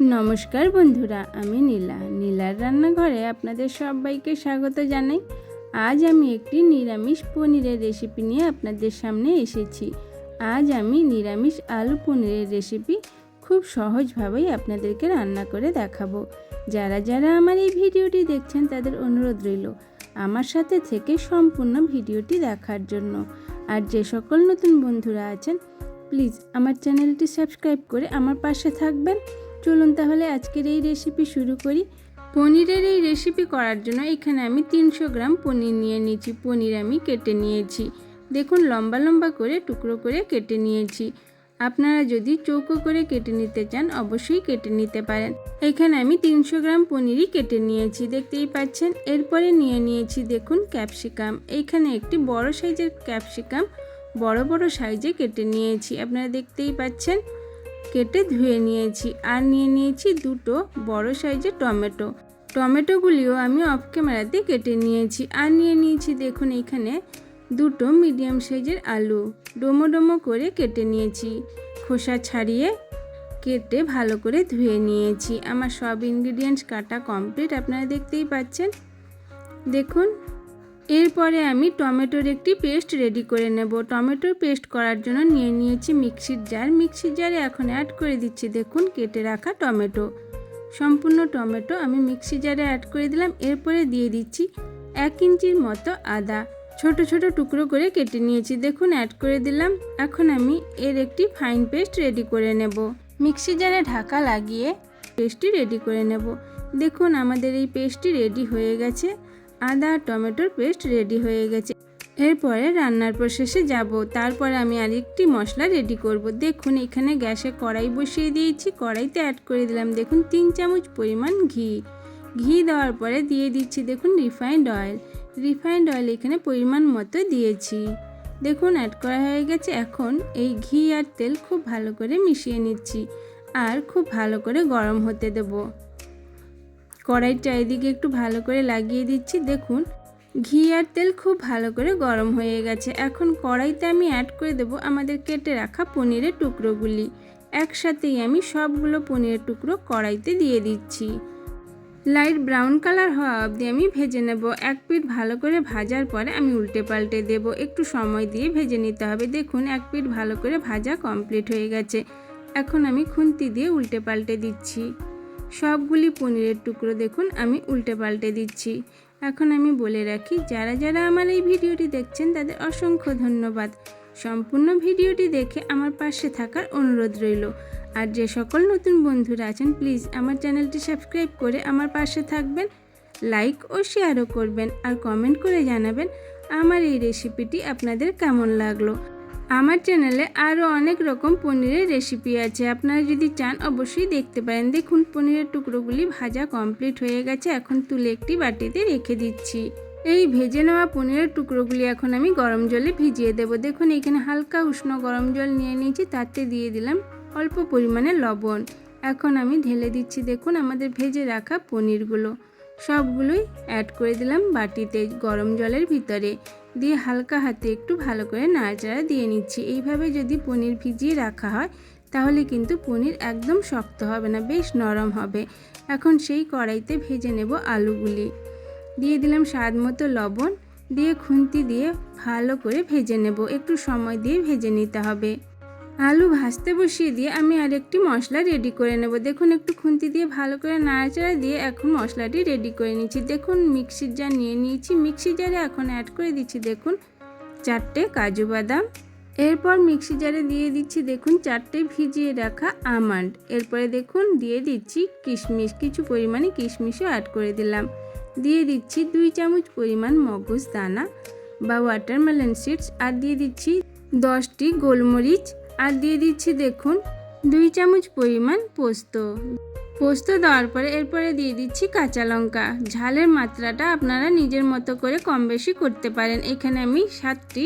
নমস্কার বন্ধুরা, আমি নীলা। নীলার রান্নাঘরে আপনাদের সবাইকে স্বাগত জানাই। আজ আমি একটি নিরামিষ পনিরের রেসিপি নিয়ে আপনাদের সামনে এসেছি। আজ আমি নিরামিষ আলু পনিরের রেসিপি খুব সহজভাবেই আপনাদেরকে রান্না করে দেখাবো। যারা যারা আমার এই ভিডিওটি দেখছেন, তাদের অনুরোধ রইল আমার সাথে থেকে সম্পূর্ণ ভিডিওটি দেখার জন্য। আর যে সকল নতুন বন্ধুরা আছেন প্লিজ আমার চ্যানেলটি সাবস্ক্রাইব করে আমার পাশে থাকবেন। চলুন তাহলে আজকের এই রেসিপি শুরু করি। পনিরের এই রেসিপি করার জন্য এখানে আমি তিনশো গ্রাম পনির নিয়ে নিয়েছি। পনির আমি কেটে নিয়েছি। দেখুন, লম্বা লম্বা করে টুকরো করে কেটে নিয়েছি। আপনারা যদি চৌকো করে কেটে নিতে চান, অবশ্যই কেটে নিতে পারেন। এখানে আমি তিনশো গ্রাম পনিরই কেটে নিয়েছি, দেখতেই পাচ্ছেন। এরপরে নিয়ে নিয়েছি, দেখুন, ক্যাপসিকাম। এইখানে একটি বড় সাইজের ক্যাপসিকাম বড় বড় সাইজে কেটে নিয়েছি। আপনারা দেখতেই পাচ্ছেন। কেটে ধুয়ে নিয়েছি আর নিয়ে নিয়েছি দুটো বড় সাইজের টমেটো। টমেটোগুলিও আমি অফ ক্যামেরাতে কেটে নিয়েছি আর নিয়ে নিয়েছি দেখুন এখানে দুটো মিডিয়াম সাইজের আলু। ডোমো ডোমো করে কেটে নিয়েছি। খোসা ছাড়িয়ে কেটে ভালো করে ধুয়ে নিয়েছি। আমার সব ইনগ্রিডিয়েন্টস কাটা কমপ্লিট আপনারা দেখতেই পাচ্ছেন। দেখুন এরপরে আমি টমেটোর একটি পেস্ট রেডি করে নেব। টমেটোর পেস্ট করার জন্য নিয়ে নিয়েছি মিক্সির জার। মিক্সির জারে এখন অ্যাড করে দিচ্ছি দেখুন, কেটে রাখা টমেটো। সম্পূর্ণ টমেটো আমি মিক্সি জারে অ্যাড করে দিলাম। এরপরে দিয়ে দিচ্ছি এক ইঞ্চির মতো আদা। ছোট ছোট টুকরো করে কেটে নিয়েছি। দেখুন অ্যাড করে দিলাম। এখন আমি এর একটি ফাইন পেস্ট রেডি করে নেব। মিক্সি জারে ঢাকা লাগিয়ে পেস্টটি রেডি করে নেব। দেখুন, আমাদের এই পেস্টটি রেডি হয়ে গেছে। আদা আর টমেটোর পেস্ট রেডি হয়ে গেছে। এরপরে রান্নার প্রসেসে যাব। তারপরে আমি আরেকটি মশলা রেডি করব। দেখুন, এখানে গ্যাসে কড়াই বসিয়ে দিয়েছি। কড়াইতে অ্যাড করে দিলাম, দেখুন, তিন চামচ পরিমাণ ঘি। ঘি দেওয়ার পরে দিয়ে দিচ্ছি, দেখুন রিফাইন্ড অয়েল রিফাইন্ড অয়েল এখানে পরিমাণ মতো দিয়েছি। দেখুন অ্যাড করা হয়ে গেছে। এখন এই ঘি আর তেল খুব ভালো করে মিশিয়ে নিচ্ছি। আর খুব ভালো করে গরম হতে দেবো। কড়াইটা এদিকে একটু ভালো করে লাগিয়ে দিচ্ছি। দেখুন, ঘি আর তেল খুব ভালো করে গরম হয়ে গেছে। এখন কড়াইতে আমি অ্যাড করে দেব আমাদের কেটে রাখা পনিরের টুকরোগুলি। একসাথেই আমি সবগুলো পনিরের টুকরো কড়াইতে দিয়ে দিচ্ছি। লাইট ব্রাউন কালার হওয়া অবধি আমি ভেজে নেব। এক পিঠ ভালো করে ভাজার পরে আমি উল্টে পাল্টে দেব। একটু সময় দিয়ে ভেজে নিতে হবে। দেখুন, এক পিঠ ভালো করে ভাজা কমপ্লিট হয়ে গেছে। এখন আমি খুন্তি দিয়ে উল্টে পাল্টে দিচ্ছি। সবগুলি পনিরের টুকরো দেখুন, আমি উল্টে পাল্টে দিচ্ছি। এখন আমি বলে রাখি, যারা যারা আমার এই ভিডিওটি দেখছেন, তাদের অসংখ্য ধন্যবাদ। সম্পূর্ণ ভিডিওটি দেখে আমার পাশে থাকার অনুরোধ রইল। আর যে সকল নতুন বন্ধুরা আছেন, প্লিজ আমার চ্যানেলটি সাবস্ক্রাইব করে আমার পাশে থাকবেন, লাইক ও শেয়ারও করবেন, আর কমেন্ট করে জানাবেন, আমার এই রেসিপিটি আপনাদের কেমন লাগল। আমার চ্যানেলে আরও অনেক রকম পনিরের রেসিপি আছে। আপনারা যদি চান, অবশ্যই দেখতে পারেন। দেখুন, পনিরের টুকরোগুলি ভাজা কমপ্লিট হয়ে গেছে। এখন তুলে একটি বাটিতে রেখে দিচ্ছি। এই ভেজে নেওয়া পনিরের টুকরোগুলি এখন আমি গরম জলে ভিজিয়ে দেব। দেখুন, এখানে হালকা উষ্ণ গরম জল নিয়ে নিয়েছি, তাতে দিয়ে দিলাম অল্প পরিমাণে লবণ। এখন আমি ঢেলে দিচ্ছি, দেখুন, আমাদের ভেজে রাখা পনিরগুলো। সবগুলোই অ্যাড করে দিলাম বাটিতে গরম জলের ভিতরে। দিয়ে হালকা হাতে একটু ভালো করে নাড়াচাড়া দিয়ে নিচ্ছি। এইভাবে যদি পনির ভিজিয়ে রাখা হয়, তাহলে কিন্তু পনির একদম শক্ত হবে না, বেশ নরম হবে। এখন সেই কড়াইতে ভেজে নেব আলুগুলি। দিয়ে দিলাম স্বাদ মতো লবণ। দিয়ে খুন্তি দিয়ে ভালো করে ভেজে নেব। একটু সময় দিয়ে ভেজে নিতে হবে। আলু ভাজতে বসিয়ে দিয়ে আমি আরেকটি মশলা রেডি করে নেব। দেখুন, একটু খুন্তি দিয়ে ভালো করে নাড়াচাড়া দিয়ে এখন মশলাটি রেডি করে নিচ্ছি। দেখুন মিক্সির জার নিয়ে নিয়েছি। মিক্সি জারে এখন অ্যাড করে দিচ্ছি, দেখুন, চারটে কাজু বাদাম। এরপর মিক্সি জারে দিয়ে দিচ্ছি, দেখুন, চারটে ভিজিয়ে রাখা আমন্ড এরপরে দেখুন, দিয়ে দিচ্ছি কিশমিশ। কিছু পরিমাণে কিশমিশও অ্যাড করে দিলাম। দিয়ে দিচ্ছি দুই চামচ পরিমাণ মগজ দানা বা ওয়াটারমেলন সিডস আর দিয়ে দিচ্ছি দশটি গোলমরিচ আর দিয়ে দিচ্ছি দেখুন, দুই চামচ পরিমাণ পোস্ত। পোস্ত দেওয়ার পরে এরপরে দিয়ে দিচ্ছি কাঁচা লঙ্কা। ঝালের মাত্রাটা আপনারা নিজের মতো করে কম বেশি করতে পারেন। এখানে আমি সাতটি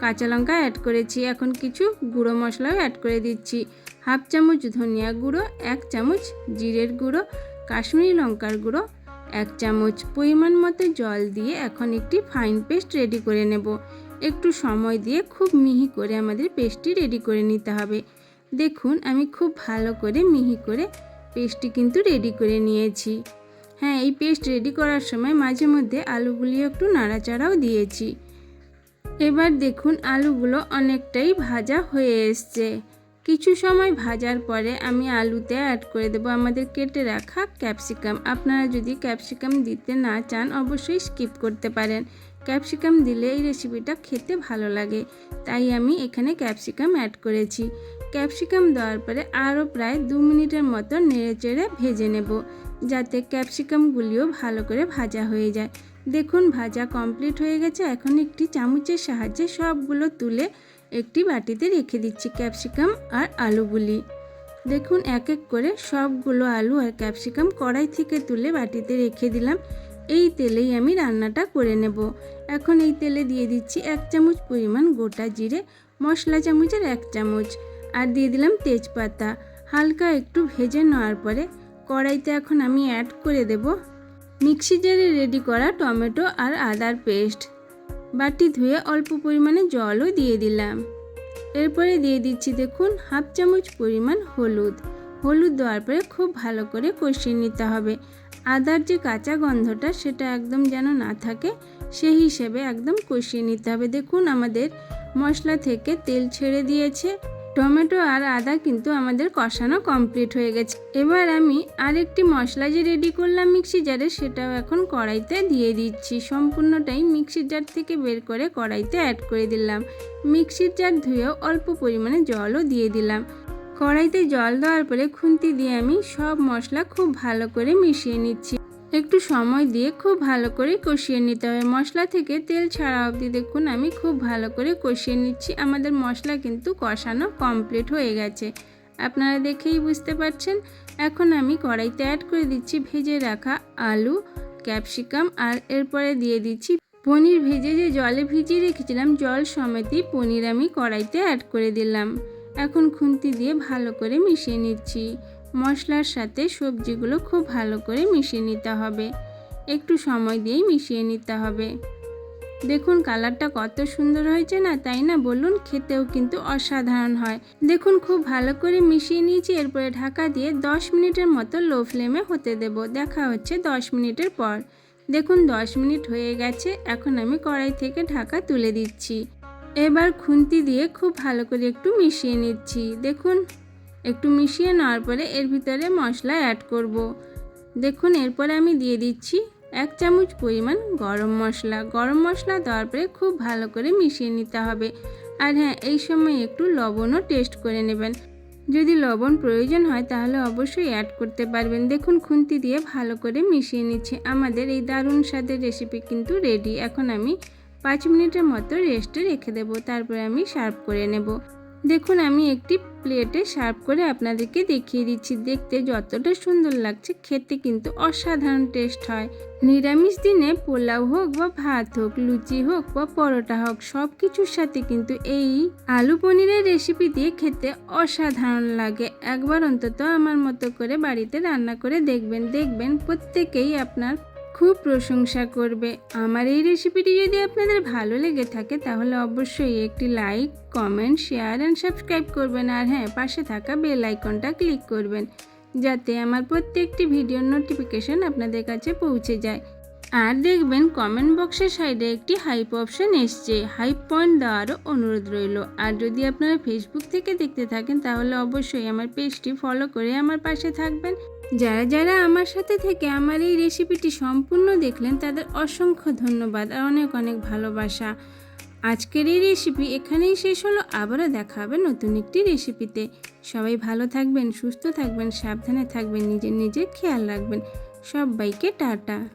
কাঁচা লঙ্কা অ্যাড করেছি। এখন কিছু গুঁড়ো মশলাও অ্যাড করে দিচ্ছি। হাফ চামচ ধনিয়া গুঁড়ো, এক চামচ জিরের গুঁড়ো, কাশ্মীরি লঙ্কার গুঁড়ো, এক চামচ পরিমাণ মতো জল দিয়ে এখন একটি ফাইন পেস্ট রেডি করে নেব। একটু সময় দিয়ে খুব মিহি করে আমাদের পেস্টটি রেডি করে নিতে হবে। দেখুন, আমি খুব ভালো করে মিহি করে পেস্টটি কিন্তু রেডি করে নিয়েছি। হ্যাঁ এই পেস্ট রেডি করার সময় মাঝে মধ্যে আলুগুলি একটু নাড়াচাড়াও দিয়েছি। এবার দেখুন, আলুগুলো অনেকটাই ভাজা হয়ে এসছে। কিছু সময় ভাজার পরে আমি আলুতে অ্যাড করে দেবো আমাদের কেটে রাখা ক্যাপসিকাম আপনারা যদি ক্যাপসিকাম দিতে না চান, অবশ্যই স্কিপ করতে পারেন। ক্যাপসিকাম দিলে এই রেসিপিটা খেতে ভালো লাগে। তাই আমি এখানে ক্যাপসিকাম অ্যাড করেছি। ক্যাপসিকাম দেওয়ার পরে আরও প্রায় দু মিনিটের মতো নেড়ে চেড়ে ভেজে নেব, যাতে ক্যাপসিকামগুলিও ভালো করে ভাজা হয়ে যায়। দেখুন, ভাজা কমপ্লিট হয়ে গেছে। এখন একটি চামচের সাহায্যে সবগুলো তুলে একটি বাটিতে রেখে দিচ্ছি ক্যাপসিকাম আর আলুগুলি। দেখুন, এক এক করে সবগুলো আলু আর ক্যাপসিকাম কড়াই থেকে তুলে বাটিতে রেখে দিলাম। এই তেলেই আমি রান্নাটা করে নেব। এখন এই তেলে দিয়ে দিচ্ছি এক চামচ পরিমাণ গোটা জিরে, মশলা চামচের এক চামচ, আর দিয়ে দিলাম তেজপাতা। হালকা একটু ভেজে নেওয়ার পরে কড়াইতে এখন আমি অ্যাড করে দেব মিক্সি জারে রেডি করা টমেটো আর আদার পেস্ট। বাটি ধুয়ে অল্প পরিমাণে জলও দিয়ে দিলাম। এরপরে দিয়ে দিচ্ছি দেখুন হাফ চামচ পরিমাণ হলুদ। হলুদ দেওয়ার পরে খুব ভালো করে কষিয়ে নিতে হবে। আদার যে কাঁচা গন্ধটা, সেটা একদম যেন না থাকে, সেই হিসেবে একদম কষিয়ে নিতে হবে। দেখুন, আমাদের মশলা থেকে তেল ছেড়ে দিয়েছে। টমেটো আর আদা কিন্তু আমাদের কষানো কমপ্লিট হয়ে গেছে। এবার আমি আরেকটি মশলা যে রেডি করলাম মিক্সি জারে, সেটাও এখন কড়াইতে দিয়ে দিচ্ছি। সম্পূর্ণটাই মিক্সির জার থেকে বের করে কড়াইতে অ্যাড করে দিলাম। মিক্সির জার ধুয়েও অল্প পরিমাণে জলও দিয়ে দিলাম। কড়াইতে জল দেওয়ার পরে খুন্তি দিয়ে আমি সব মশলা খুব ভালো করে মিশিয়ে নিচ্ছি। একটু সময় দিয়ে খুব ভালো করে কষিয়ে নিতে হবে। মশলা থেকে তেল ছাড়া অবধি দেখুন, আমি খুব ভালো করে কষিয়ে নিচ্ছি। আমাদের মশলা কিন্তু কষানো কমপ্লিট হয়ে গেছে। আপনারা দেখেই বুঝতে পারছেন। এখন আমি কড়াইতে অ্যাড করে দিচ্ছি ভেজে রাখা আলু ক্যাপসিকাম আর এরপরে দিয়ে দিচ্ছি পনির ভেজে। যে জলে ভিজিয়ে রেখেছিলাম, জল সমেতই পনির আমি কড়াইতে অ্যাড করে দিলাম। এখন খুন্তি দিয়ে ভালো করে মিশিয়ে নিচ্ছি। মশলার সাথে সবজিগুলো খুব ভালো করে মিশিয়ে নিতে হবে। একটু সময় দিয়েই মিশিয়ে নিতে হবে। দেখুন কালারটা কত সুন্দর হয়েছে না, তাই না? বলুন, খেতেও কিন্তু অসাধারণ হয়। দেখুন, খুব ভালো করে মিশিয়ে নিয়েছি, এরপরে ঢাকা দিয়ে 10 মিনিটের মতো লো ফ্লেমে হতে দেব। দেখা হচ্ছে 10 মিনিটের পর। দেখুন 10 মিনিট হয়ে গেছে, এখন আমি কড়াই থেকে ঢাকা তুলে দিচ্ছি। এবার খুন্তি দিয়ে খুব ভালো করে একটু মিশিয়ে নিচ্ছি। দেখুন, একটু মিশিয়ে নেওয়ার পরে এর ভিতরে মশলা অ্যাড করব। দেখুন, এরপরে আমি দিয়ে দিচ্ছি এক চামচ পরিমাণ গরম মশলা। গরম মশলা দেওয়ার পরে খুব ভালো করে মিশিয়ে নিতে হবে। আর হ্যাঁ এই সময় একটু লবণও টেস্ট করে নেবেন। যদি লবণ প্রয়োজন হয়, তাহলে অবশ্যই অ্যাড করতে পারবেন। দেখুন, খুন্তি দিয়ে ভালো করে মিশিয়ে নিচ্ছে। আমাদের এই দারুণ স্বাদের রেসিপি কিন্তু রেডি এখন আমি পাঁচ মিনিটের মতো রেস্টে রেখে দেবো, তারপরে আমি সার্ভ করে নেব। দেখুন, আমি একটি প্লেটে সার্ভ করে আপনাদেরকে দেখিয়ে দিচ্ছি। দেখতে যতটা সুন্দর লাগছে, খেতে কিন্তু অসাধারণ টেস্ট হয়। নিরামিষ দিনে পোলাও হোক বা ভাত হোক, লুচি হোক বা পরোটা হোক সব কিছুর সাথে কিন্তু এই আলু পনিরের রেসিপি দিয়ে খেতে অসাধারণ লাগে। একবার অন্তত আমার মতো করে বাড়িতে রান্না করে দেখবেন। দেখবেন প্রত্যেকেই আপনার খুব প্রশংসা করবে। আমার এই রেসিপিটি যদি আপনাদের ভালো লেগে থাকে, তাহলে অবশ্যই একটি like comment share and subscribe করবেন। আর হ্যাঁ পাশে থাকা বেল আইকনটা ক্লিক করবেন, যাতে আমার প্রত্যেকটি ভিডিওর নোটিফিকেশন আপনাদের কাছে পৌঁছে যায়। আর দেখবেন কমেন্ট বক্সের সাইডে একটি হাইপ অপশন এসছে। হাইপ পয়েন্ট দেওয়ারও অনুরোধ রইল। আর যদি আপনারা ফেসবুক থেকে দেখতে থাকেন, তাহলে অবশ্যই আমার পেজটি ফলো করে আমার পাশে থাকবেন। যারা যারা আমার সাথে থেকে আমার এই রেসিপিটি সম্পূর্ণ দেখলেন, তাদের অসংখ্য ধন্যবাদ আর অনেক অনেক ভালোবাসা। আজকের এই রেসিপি এখানেই শেষ হলো। আবারও দেখা হবে নতুন একটি রেসিপিতে। সবাই ভালো থাকবেন, সুস্থ থাকবেন, সাবধানে থাকবেন, নিজের নিজের খেয়াল রাখবেন। সবাইকে টাটা।